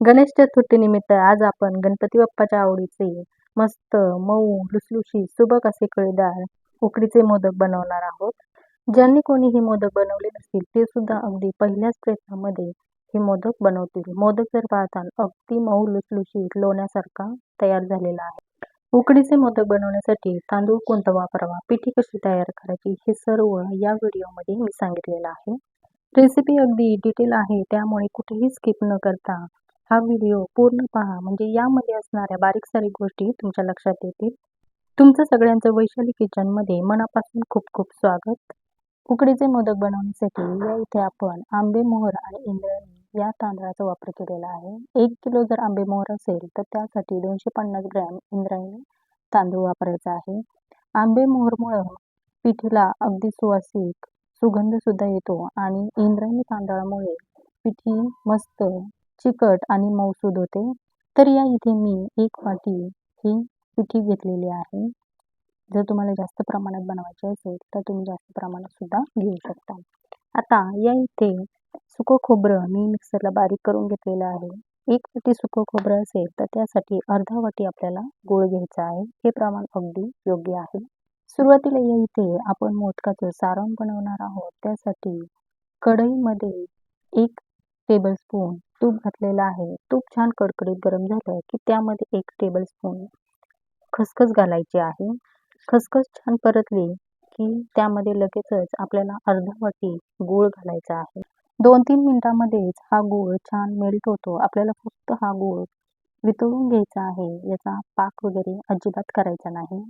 गणेश चतुर्थीनिमित्त आज आपण गणपती बाप्पाच्या आवडीचे मस्त मऊ लुसलुशीत सुबक असे कळीदार उकडीचे मोदक बनवणार आहोत. ज्यांनी कोणी हे मोदक बनवले नसतील ते सुद्धा अगदी पहिल्याच प्रयत्नामध्ये हे मोदक बनवतील. मोदक जर पाहताल अगदी मऊ लुसलुशीत लोण्यासारखा तयार झालेला आहे. उकडीचे मोदक बनवण्यासाठी तांदूळ कोणता वापरावा पिठी कशी तयार करायची हे सर्व या व्हिडिओमध्ये मी सांगितलेलं आहे. रेसिपी अगदी डिटेल आहे त्यामुळे कुठेही स्किप न करता हा व्हिडिओ पूर्ण पहा. म्हणजे यामध्ये असणाऱ्या बारीक सारीक गोष्टी तुमच्या लक्षात येतील. तुमचं सगळ्यांचं वैशाली किचनमध्ये मनापासून खूप खूप स्वागत. उकडीचे मोदक बनवण्यासाठी या इथे आपण आंबे मोहर आणि इंद्रायणी या तांदळाचा वापर केलेला आहे. एक किलो जर आंबे मोहर असेल तर त्यासाठी दोनशे पन्नास ग्रॅम इंद्रायणी तांदूळ वापरायचा आहे. आंबे मोहरमुळं पिठीला अगदी सुवासिक सुगंध सुद्धा येतो आणि इंद्रायणी तांदळामुळे पिठी मस्त चिकट आणि मौसूद होते तर या इथे मी एक वाटी ही पिठी घेतलेली आहे. जर तुम्हाला जास्त प्रमाणात बनवायचे असेल तर तुम्ही जास्त प्रमाणात सुद्धा घेऊ शकता. आता या इथे सुकं खोबरं मी मिक्सरला बारीक करून घेतलेलं आहे. एक वाटी सुकं खोबरं असेल तर त्यासाठी अर्धा वाटी आपल्याला गूळ घ्यायचा आहे. हे प्रमाण अगदी योग्य आहे. सुरुवातीला या इथे आपण मोदकाचं सारण बनवणार आहोत. त्यासाठी कढईमध्ये एक टेबलस्पून तूप घातलेलं आहे. तूप छान कडकडीत गरम झालं की त्यामध्ये एक टेबलस्पून खसखस घालायची आहे. खसखस छान परतली की त्यामध्ये लगेचच आपल्याला अर्धा वाटी गूळ घालायचा आहे. दोन तीन मिनिटांमध्येच हा गूळ छान मेल्ट होतो. आपल्याला फक्त हा गूळ वितळून घ्यायचा आहे. याचा पाक वगैरे अजिबात करायचा नाही.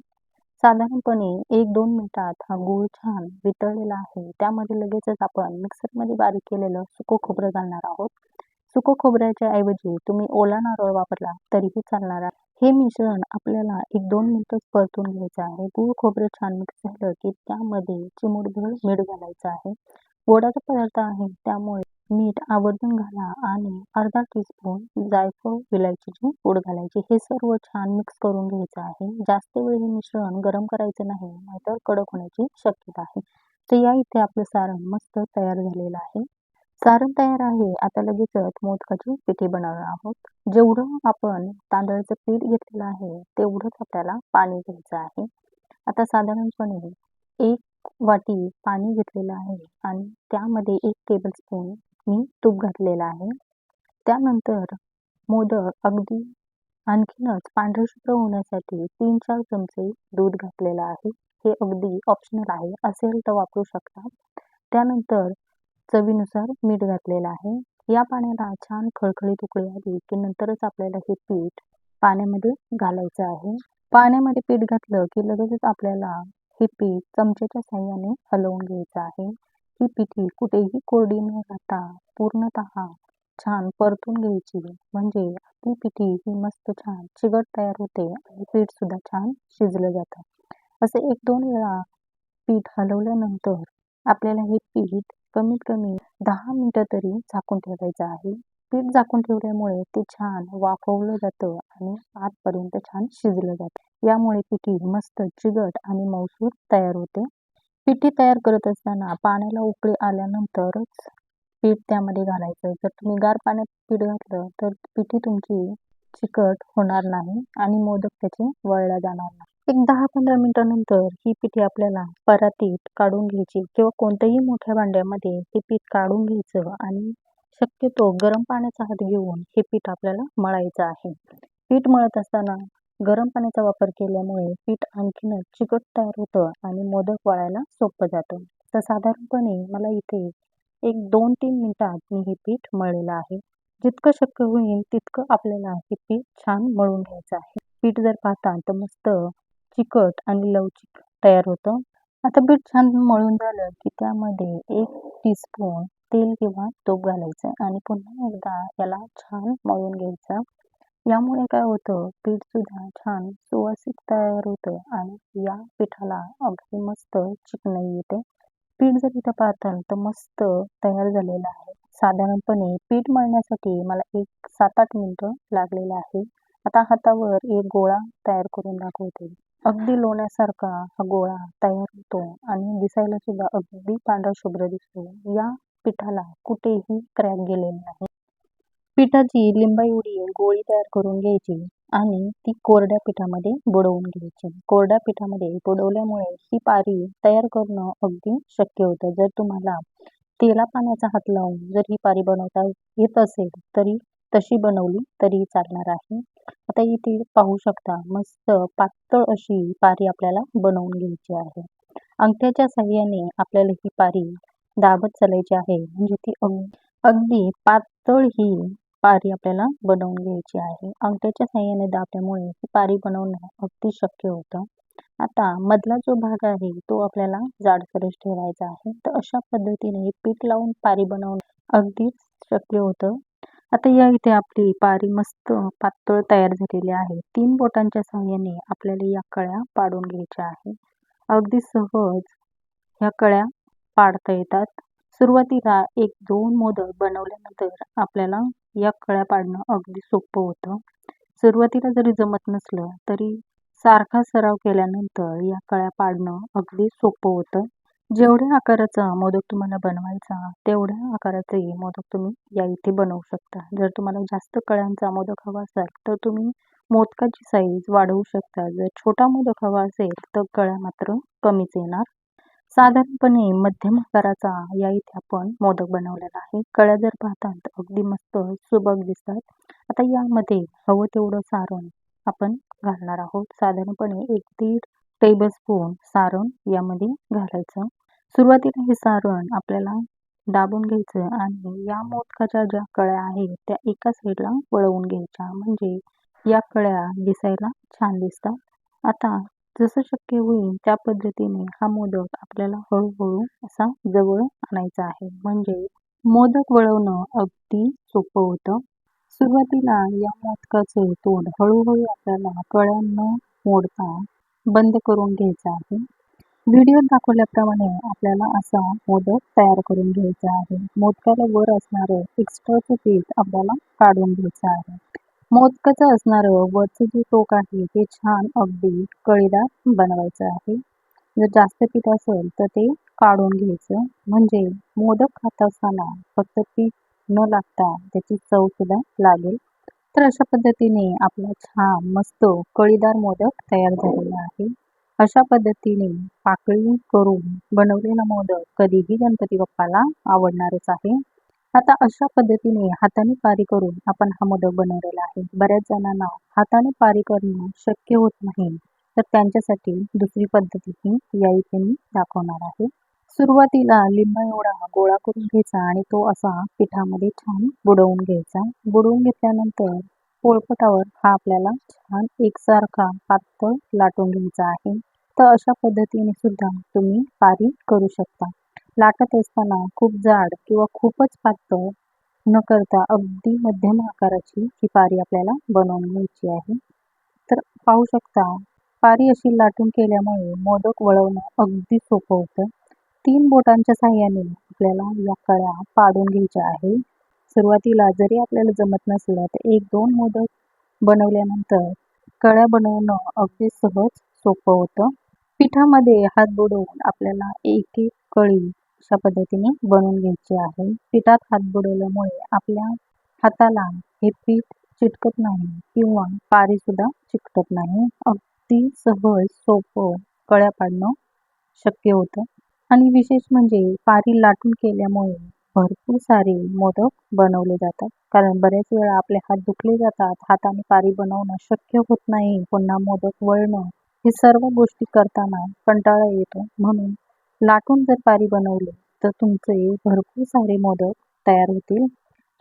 साधारणपणे एक दोन मिनिटात हा गूळ छान वितळलेला आहे. त्यामध्ये लगेचच आपण मिक्सरमध्ये बारीक केलेलं सुकं खोबरं घालणार आहोत. सुकं खोबऱ्याच्या ऐवजी तुम्ही ओला नारळ वापरला तरीही चालणार आहे. हे मिश्रण आपल्याला एक दोन मिनिटच परतून घ्यायचं आहे. गूळ खोबरं छान मिक्स झालं की त्यामध्ये चिमूटभर मीठ घालायचं आहे. गोडाचा पदार्थ आहे त्यामुळे मीठ आवर्जून घाला आणि अर्धा टीस्पून जायफळ विलायचीची पूड घालायची. हे सर्व छान मिक्स करून घ्यायचं आहे. जास्त वेळ हे मिश्रण गरम करायचं नाही नाहीतर कडक होण्याची शक्यता आहे. तर या इथे आपलं सारण मस्त तयार झालेलं आहे. सारण तयार आहे. आता लगेचच मोदकाची पिठी बनवणार आहोत. जेवढं आपण तांदळाचं पीठ घेतलेलं आहे तेवढंच आपल्याला पाणी घ्यायचं आहे. आता साधारणपणे एक वाटी पाणी घेतलेलं आहे आणि त्यामध्ये एक टेबलस्पून मी तूप घातलेलं आहे. त्यानंतर मोदक अगदी आणखीनच पांढरशुभ्र होण्यासाठी तीन चार चमचे दूध घातलेलं आहे. हे अगदी ऑप्शनल आहे. असेल तर वापरू शकता. त्यानंतर चवीनुसार मीठ घातलेलं आहे. या पाण्याला छान खळखळीत उकळी आली की नंतरच आपल्याला हे पीठ पाण्यामध्ये घालायचं आहे. पाण्यामध्ये पीठ घातलं की लगेचच आपल्याला हे पीठ चमच्याच्या साह्याने हलवून घ्यायचं आहे. ही पिठी कुठेही कोरडी न राहता पूर्णत छान परतून घ्यायची म्हणजे आपली पिठी ही मस्त छान चिगट तयार होते आणि पीठ सुद्धा छान शिजलं जातं. असं एक दोन वेळा पीठ हलवल्यानंतर आपल्याला हे पीठ कमीत कमी दहा मिनटं तरी झाकून ठेवायचं आहे. पीठ झाकून ठेवल्यामुळे ते छान वाफवलं जातं आणि आतपर्यंत छान शिजलं जातं. यामुळे पिठी मस्त चिगट आणि मौसूर तयार होते. पिठी तयार करत असताना पाण्याला उकळी आल्यानंतरच पीठ त्यामध्ये घालायचं. जर तुम्ही गार पाण्यात पीठ घातलं तर पिठी तुमची चिकट होणार नाही आणि मोदक त्याचे वळला जाणार नाही. एक दहा पंधरा मिनिटानंतर ही पिठी आपल्याला परातीत काढून घ्यायची किंवा कोणत्याही मोठ्या भांड्यामध्ये हे पीठ काढून घ्यायचं आणि शक्यतो गरम पाण्याचा हात घेऊन हे पीठ आपल्याला मळायचं आहे. पीठ मळत असताना गरम पाण्याचा वापर केल्यामुळे पीठ आणखीनच चिकट तयार होतं आणि मोदक वळायला सोपं जातं. तर साधारणपणे मला इथे एक दोन तीन मिनटात मी हे पीठ मळलेलं आहे. जितकं शक्य होईल तितकं आपल्याला हे पीठ छान मळून घ्यायचं आहे. पीठ जर पाहता तर मस्त चिकट आणि लवचिक तयार होतं. आता पीठ छान मळून झालं की त्यामध्ये एक टीस्पून तेल किंवा तूप घालायचं आणि पुन्हा एकदा याला छान मळून घ्यायचं. यामुळे काय होतं पीठ सुद्धा छान सुवासिक तयार होतं आणि या पिठाला अगदी मस्त चिकनाई येते. पीठ जर इथं पाहताल तर मस्त तयार झालेलं आहे. साधारणपणे पीठ मळण्यासाठी मला एक सात आठ मिनटं लागलेलं आहे. आता हातावर एक गोळा तयार करून दाखवते. अगदी लोण्यासारखा हा गोळा तयार होतो आणि दिसायला सुद्धा अगदी पांढरा शुभ्र दिसतो. या पिठाला कुठेही क्रॅक गेलेले नाही. पिठाची लिंबा एवढी गोळी तयार करून घ्यायची आणि ती कोरड्या पिठामध्ये बुडवून घ्यायची. कोरड्या पिठामध्ये बुडवल्यामुळे ही पारी तयार करणं अगदी शक्य होतं. जर तुम्हाला तेला पाण्याचा हात लावून जर ही पारी बनवता येत असेल तरी तशी बनवली तरी चालणार आहे. आता इथे पाहू शकता मस्त पातळ अशी पारी आपल्याला बनवून घ्यायची आहे. अंगठ्याच्या साह्याने आपल्याला ही पारी दाबत चालायची आहे. म्हणजे ती अगदी पातळ ही पारी आपल्याला बनवून घ्यायची आहे. अंगठ्याच्या साह्याने दाबल्यामुळे ही पारी बनवणं अगदी शक्य होतं. आता मधला जो भाग आहे तो आपल्याला जाडसरच ठेवायचा आहे. तर अशा पद्धतीने पीठ लावून पारी बनवणं अगदीच शक्य होतं. आता या इथे आपली पारी मस्त पातळ तयार झालेली आहे. तीन बोटांच्या साह्याने आपल्याला या कळ्या पाडून घ्यायच्या आहे. अगदी सहज ह्या कळ्या पाडता येतात. सुरुवातीला एक दोन मोदक बनवल्यानंतर आपल्याला या कळ्या पाडणं अगदी सोपं होतं. सुरुवातीला जरी जमत नसलं तरी सारखा सराव केल्यानंतर या कळ्या पाडणं अगदी सोपं होतं. जेवढ्या आकाराचा मोदक तुम्हाला बनवायचा तेवढ्या आकाराचे मोदक तुम्ही या इथे बनवू शकता. जर तुम्हाला जास्त कळ्यांचा मोदक हवा असेल तर तुम्ही मोदकाची साईज वाढवू शकता. जर छोटा मोदक हवा असेल तर कळ्या मात्र कमीच येणार. साधारणपणे मध्यम आकाराचा या इथे आपण मोदक बनवलेला आहे. कळ्या जर पाहतात अगदी मस्त सुबक दिसतात. आता यामध्ये हवं तेवढं सारण आपण घालणार आहोत. साधारणपणे एक दीड टेबल स्पून सारण यामध्ये घालायचं. सुरुवातीला हे सारण आपल्याला दाबून घ्यायचं आणि या मोदकाच्या ज्या कळ्या आहेत त्या एका साईडला वळवून घ्यायच्या. म्हणजे या कळ्या दिसायला छान दिसतात. आता जसं शक्य होईल त्या पद्धतीने हा मोदक आपल्याला हळूहळू असा जवळ आणायचा आहे. म्हणजे मोदक वळवणं अगदी सोपं होतं. सुरुवातीला या मोदकाचे तोंड हळूहळू आपल्याला कळ्या न मोडता बंद करून घ्यायचा आहे. व्हिडिओत दाखवल्याप्रमाणे आपल्याला असा मोदक तयार करून घ्यायचा आहे. मोदकाला वर असणारे एक्स्ट्राचं पीठ आपल्याला काढून घ्यायचं आहे. मोदकाचं असणारं वरचं जे टोक आहे ते छान अगदी कळीदार बनवायचं आहे. जर जास्त पीठ असेल तर ते काढून घ्यायचं. म्हणजे मोदक खात असताना फक्त पीठ न लागता त्याची चव सुद्धा लागेल. तर अशा पद्धतीने आपला छान मस्त कळीदार मोदक तयार झालेला आहे. अशा पद्धतीने पाकळी करून बनवलेला मोदक कधीही गणपती बाप्पाला आवडणारच आहे. आता अशा पद्धतीने हाताने पारी करून आपण हा मोदक बनवलेला आहे. बऱ्याच जणांना हाताने पारी करणं शक्य होत नाही. तर त्यांच्यासाठी दुसरी पद्धतीही या इथे मी दाखवणार आहे. सुरुवातीला लिंबा एवढा गोळा करून घ्यायचा आणि तो असा पिठामध्ये छान बुडवून घ्यायचा. बुडवून घेतल्यानंतर पोळपटावर हा आपल्याला छान एकसारखा पातळ लाटून घ्यायचा आहे. तर अशा पद्धतीने सुद्धा तुम्ही पारी करू शकता. लाटत असताना खूप जाड किंवा खूपच पातळ न करता अगदी मध्यम आकाराची ही पारी आपल्याला बनवून घ्यायची आहे. तर पाहू शकता पारी अशी लाटून केल्यामुळे मोदक वळवणं अगदी सोपं होतं. तीन बोटांच्या साह्याने आपल्याला या कळ्या पाडून घ्यायच्या आहे. सुरुवातीला जरी आपल्याला जमत नसलं तर एक दोन मोदक बनवल्यानंतर कळ्या बनवणं अगदी सहज सोपं होतं. पिठामध्ये हात बुडवून आपल्याला एक एक कळी अशा पद्धतीने बनवून घ्यायचे आहे. पिठात हात बुडवल्यामुळे आपल्या हाताला हे पीठ चिटकत नाही किंवा पारी सुद्धा चिकटत नाही. अगदी सहज सोपं कळ्या पाडणं शक्य होतं. आणि विशेष म्हणजे पारी लाटून केल्यामुळे भरपूर सारे मोदक बनवले जातात. कारण बऱ्याच वेळा आपले हात दुखले जातात हाताने पारी बनवणं शक्य होत नाही पुन्हा मोदक वळणं हे सर्व गोष्टी करताना कंटाळा येतो. म्हणून लाटून जर पारी बनवली तर तुमचे भरपूर सारे मोदक तयार होतील.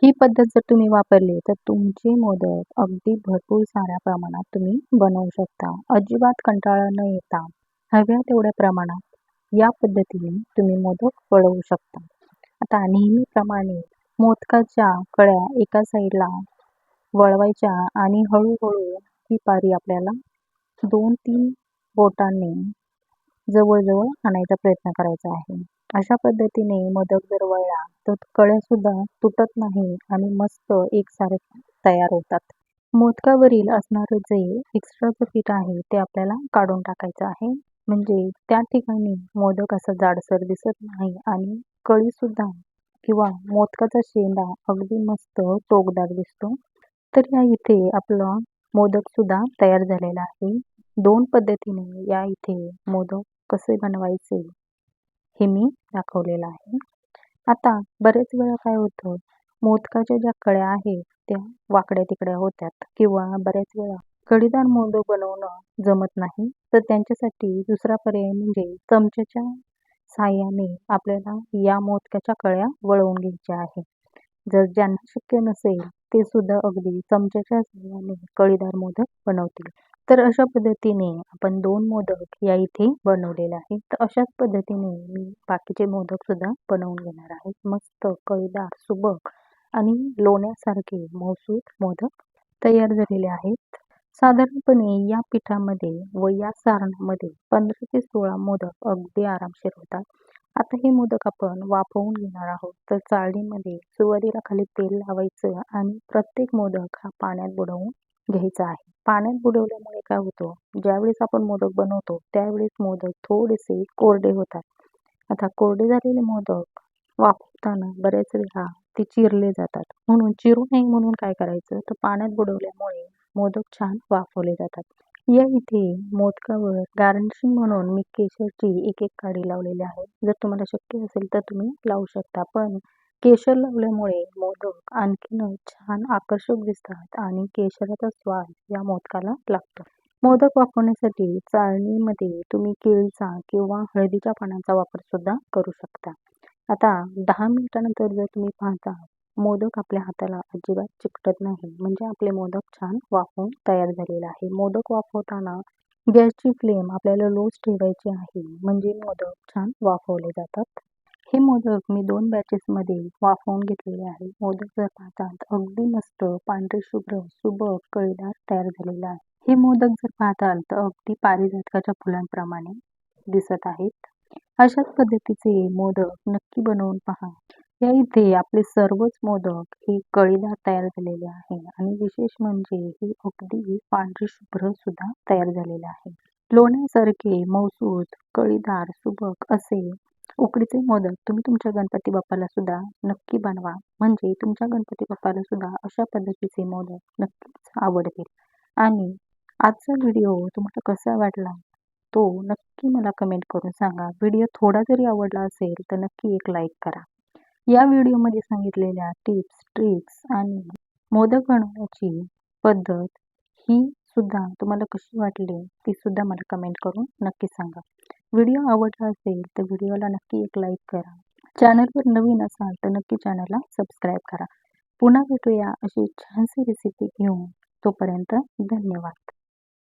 ही पद्धत जर तुम्ही वापरली तर तुमचे मोदक अगदी भरपूर साऱ्या प्रमाणात तुम्ही बनवू शकता. अजिबात कंटाळा न येता हव्या तेवढ्या प्रमाणात या पद्धतीने तुम्ही मोदक वळवू शकता. आता नेहमीप्रमाणे मोदकाच्या कळ्या एका साईडला वळवायच्या आणि हळूहळू ही पारी आपल्याला दोन तीन बोटांनी जवळजवळ आणायचा प्रयत्न करायचा आहे. अशा पद्धतीने मोदक जर वळला तर कळ्यासुद्धा तुटत नाही आणि मस्त एकसारखे तयार होतात. मोदकावरील असणारं जे एक्स्ट्राचं पीठ आहे ते आपल्याला काढून टाकायचं आहे. म्हणजे त्या ठिकाणी मोदक असं जाडसर दिसत नाही आणि कळीसुद्धा किंवा मोदकाचा शेंडा अगदी मस्त टोकदार दिसतो. तर या इथे आपलं मोदक सुद्धा तयार झालेला आहे. दोन पद्धतीने या इथे मोदक कसे बनवायचे हे मी दाखवलेलं आहे. आता बरेच वेळा काय होतं मोदकाच्या ज्या कळ्या आहेत त्या वाकड्या तिकड्या होत्यात किंवा बऱ्याच वेळा कढीदार मोदक बनवणं जमत नाही तर त्यांच्यासाठी दुसरा पर्याय म्हणजे चमच्याच्या साह्याने आपल्याला या मोदकाच्या कळ्या वळवून घ्यायच्या आहे जर ज्यांना शक्य नसेल ते सुद्धा अगदी चमच्याच्या साह्याने कळीदार मोदक बनवतील. तर अशा पद्धतीने आपण दोन मोदक या इथे बनवलेले आहेत. तर अशाच पद्धतीने मी बाकीचे मोदक सुद्धा बनवून घेणार आहे. मस्त कळीदार सुबक आणि लोण्यासारखे मौसूद मोदक तयार झालेले आहेत. साधारणपणे या पिठामध्ये व या सारणामध्ये पंधरा ते सोळा मोदक अगदी आरामशीर होतात. आता हे मोदक आपण वाफवून घेणार आहोत. तर चाळणीमध्ये सुरुवातीला खाली तेल लावायचं आणि प्रत्येक मोदक हा पाण्यात बुडवून घ्यायचा आहे. पाण्यात बुडवल्यामुळे काय होतं? ज्यावेळेस आपण मोदक बनवतो त्यावेळेस मोदक थोडेसे कोरडे होतात. आता कोरडे झालेले मोदक वाफवताना बऱ्याच वेळा ते चिरले जातात. म्हणून चिरू नये म्हणून काय करायचं? तर पाण्यात बुडवल्यामुळे मोदक छान वाफवले जातात. या इथे मोदकावर गार्निशिंग म्हणून मी केशरची एक एक काडी लावलेली आहे. जर तुम्हाला शक्य असेल तर तुम्ही लावू शकता. पण केशर लावल्यामुळे मोदक आणखीन छान आकर्षक दिसतात आणि केशराचा स्वाद या मोदकाला लागतो. मोदक वापरण्यासाठी चाळणीमध्ये तुम्ही केळीचा किंवा हळदीच्या पानांचा वापर सुद्धा करू शकता. आता दहा मिनिटानंतर जर तुम्ही पाहता मोदक आपल्या हाताला अजिबात चिकटत नाही. म्हणजे आपले मोदक छान वाफवून तयार झालेले आहे. मोदक वाफवताना गॅसची फ्लेम आपल्याला लोच ठेवायची आहे. म्हणजे मोदक छान वाफवले जातात. हे मोदक मी दोन बॅचेसमध्ये वाफवून घेतलेले आहे. मोदक जर पाहतात अगदी मस्त पांढरे शुभ्र सुबक कळीदार तयार झालेला आहे. हे मोदक जर पाहताल तर अगदी पारिजातकाच्या फुलांप्रमाणे दिसत आहेत. अशाच पद्धतीचे मोदक नक्की बनवून पहा. या इथे आपले सर्वच मोदक हे कळीदार तयार झालेले आहे आणि विशेष म्हणजे हे अगदी पांढरे शुभ्र सुद्धा तयार झालेले आहे लोण्यासारखे मौसूद कळीदार सुबक असे उकडीचे मोदक तुम्ही तुमच्या गणपती बाप्पाला सुद्धा नक्की बनवा. म्हणजे तुमच्या गणपती बाप्पाला सुद्धा अशा पद्धतीचे मोदक नक्कीच आवडतील. आणि आजचा व्हिडिओ तुम्हाला कसा वाटला? तो नक्की मला कमेंट करून सांगा. व्हिडिओ थोडा जरी आवडला असेल तर नक्की एक लाईक करा. या व्हिडिओमध्ये सांगितलेल्या टिप्स ट्रिक्स आणि मोदक बनवण्याची पद्धत ही सुद्धा तुम्हाला कशी वाटली ती सुद्धा मला कमेंट करून नक्की सांगा. व्हिडिओ आवडला असेल तर व्हिडिओला नक्की एक लाईक करा. चॅनलवर नवीन असाल तर नक्की चॅनलला सबस्क्राईब करा. पुन्हा भेटूया अशी छानशी रेसिपी घेऊन. तोपर्यंत धन्यवाद.